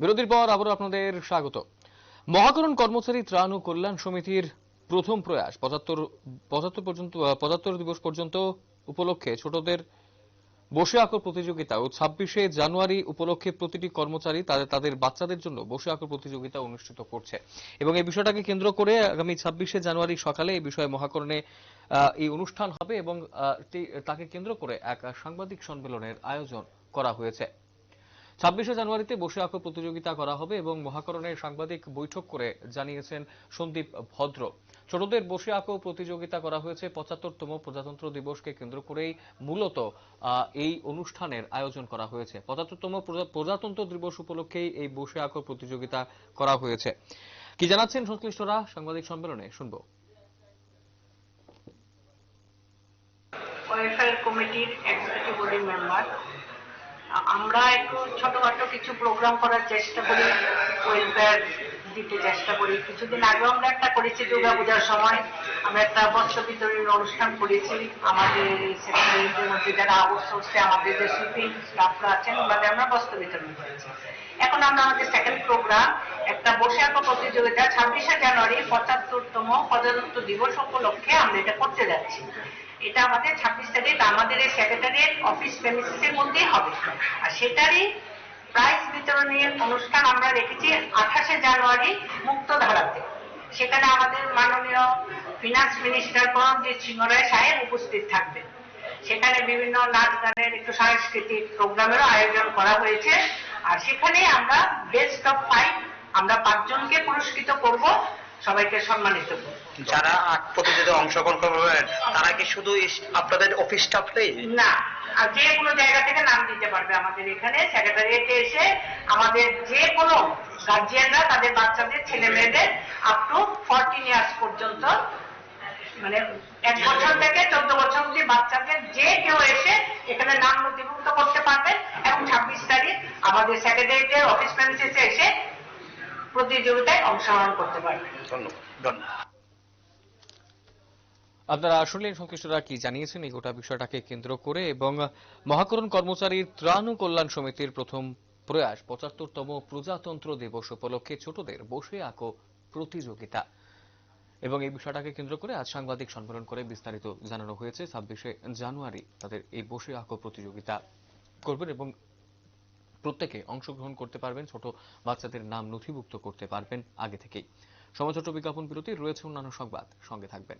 বিরতির পর আবারও আপনাদের স্বাগত। মহাকরণ কর্মচারী ত্রাণ ও কল্যাণ সমিতির প্রথম প্রয়াস পঁচাত্তর পঁচাত্তর পর্যন্ত, পঁচাত্তর দিবস পর্যন্ত উপলক্ষে ছোটদের বসে আঁকো প্রতিযোগিতা ও ছাব্বিশে জানুয়ারি উপলক্ষে প্রতিটি কর্মচারী তাদের তাদের বাচ্চাদের জন্য বসে আঁকো প্রতিযোগিতা অনুষ্ঠিত করছে। এবং এই বিষয়টাকে কেন্দ্র করে আগামী ছাব্বিশে জানুয়ারি সকালে এই বিষয়ে মহাকরণে এই অনুষ্ঠান হবে এবং তাকে কেন্দ্র করে এক সাংবাদিক সম্মেলনের আয়োজন করা হয়েছে। ছাব্বিশে জানুয়ারিতে বসে আঁকো প্রতিযোগিতা করা হবে এবং মহাকরণের সাংবাদিক বৈঠক করে জানিয়েছেন সন্দীপ ভদ্র। ছোটদের বসে আঁকো প্রতিযোগিতা করা হয়েছে। পঁচাত্তরতম প্রজাতন্ত্র দিবসকে কেন্দ্র করেই মূলত এই অনুষ্ঠানের আয়োজন করা হয়েছে। পঁচাত্তরতম প্রজা- প্রজাতন্ত্র দিবস উপলক্ষেই এই বসে আঁকো প্রতিযোগিতা করা হয়েছে। কি জানাচ্ছেন সংশ্লিষ্টরা? সাংবাদিক সম্মেলনে শুনব। ওয়েলফেয়ার কমিটির এক্সিকিউটিভ বোর্ডের মেম্বার আমরা একটু ছোটখাটো কিছু প্রোগ্রাম করার চেষ্টা করি ওয়েলফেয়ার দিতে চেষ্টা করি। কিছুদিন আগেও আমরা একটা করেছি, দুর্গাপূজার সময় আমরা একটা বস্ত্র বিতরণের অনুষ্ঠান করেছি। আমাদের সেক্রেটারিদের মধ্যে যারা আউটসোর্সে আমাদের যে সুপ্রিম স্টাফরা আছেন, ওনাদের আমরা বস্ত্র বিতরণ করেছি। এখন আমরা আমাদের সেকেন্ড প্রোগ্রাম একটা বসে আঁকো প্রতিযোগিতা, ছাব্বিশে জানুয়ারি, পঁচাত্তরতম প্রজাতন্ত্র দিবস উপলক্ষে আমরা এটা করতে যাচ্ছি। এটা আমাদের ছাব্বিশ তারিখ, আমাদের এই সেক্রেটারিয়েট অফিস প্রেমিসিসের মধ্যেই হবে। আর সেটারই প্রাইজ বিতরণের অনুষ্ঠান আমরা রেখেছি আঠাশে জানুয়ারি মুক্তধারাতে। সেখানে আমাদের মাননীয় ফিনান্স মিনিস্টার পরমজিৎ সিংহ রায় সাহেব উপস্থিত থাকবেন। সেখানে বিভিন্ন নাচ গানের, একটু সাংস্কৃতিক প্রোগ্রামেরও আয়োজন করা হয়েছে। আর সেখানে আমরা বেস্ট অফ ফাইভ আমরা পাঁচজনকে পুরস্কৃত করব। সবাইকে সম্মানিত যারা আর্ট প্রতিযোগিতায় অংশগ্রহণ করবেন তারা কি শুধু আপনাদের অফিস স্টাফটাই না আর যে কোনো জায়গা থেকে নাম দিতে পারবে আমাদের এখানে। সেক্রেটারিয়েটে এসে আমাদের যে কোনো গার্জিয়ানরা তাদের বাচ্চাদের ছেলে মেয়েদের আপ টু ফোরটিন ইয়ার্স পর্যন্ত মানে এক বছর থেকে চোদ্দ বছর অব্দি বাচ্চাদের যে কেউ এসে এখানে নাম নথিভুক্ত করতে পারবেন এবং ছাব্বিশ তারিখ। আমাদের সেক্রেটারিয়েটের অফিস প্রেমিসিসে এসে প্রতিযোগিতায় অংশগ্রহণ করতে পারবেন ধন্যবাদ। ধন্যবাদ। আপনারা শুনলেন সংশ্লিষ্টরা কি জানিয়েছেন এই গোটা বিষয়টাকে কেন্দ্র করে এবং মহাকরণ কর্মচারী ত্রাণ ও কল্যাণ সমিতির প্রথম প্রয়াস পঁচাত্তরতম প্রজাতন্ত্র দিবস উপলক্ষে ছোটদের বসে আঁকো প্রতিযোগিতা। এবং এই বিষয়টাকে কেন্দ্র করে আজ সাংবাদিক সম্মেলন করে বিস্তারিত জানানো হয়েছে ছাব্বিশে জানুয়ারি তাদের এই বসে আঁকো প্রতিযোগিতা করবেন এবং প্রত্যেকে অংশগ্রহণ করতে পারবেন। ছোট বাচ্চাদের নাম নথিভুক্ত করতে পারবেন আগে থেকেই। সময় ছোট বিজ্ঞাপন বিরতি রয়েছে অন্যান্য সংবাদ। সঙ্গে থাকবেন।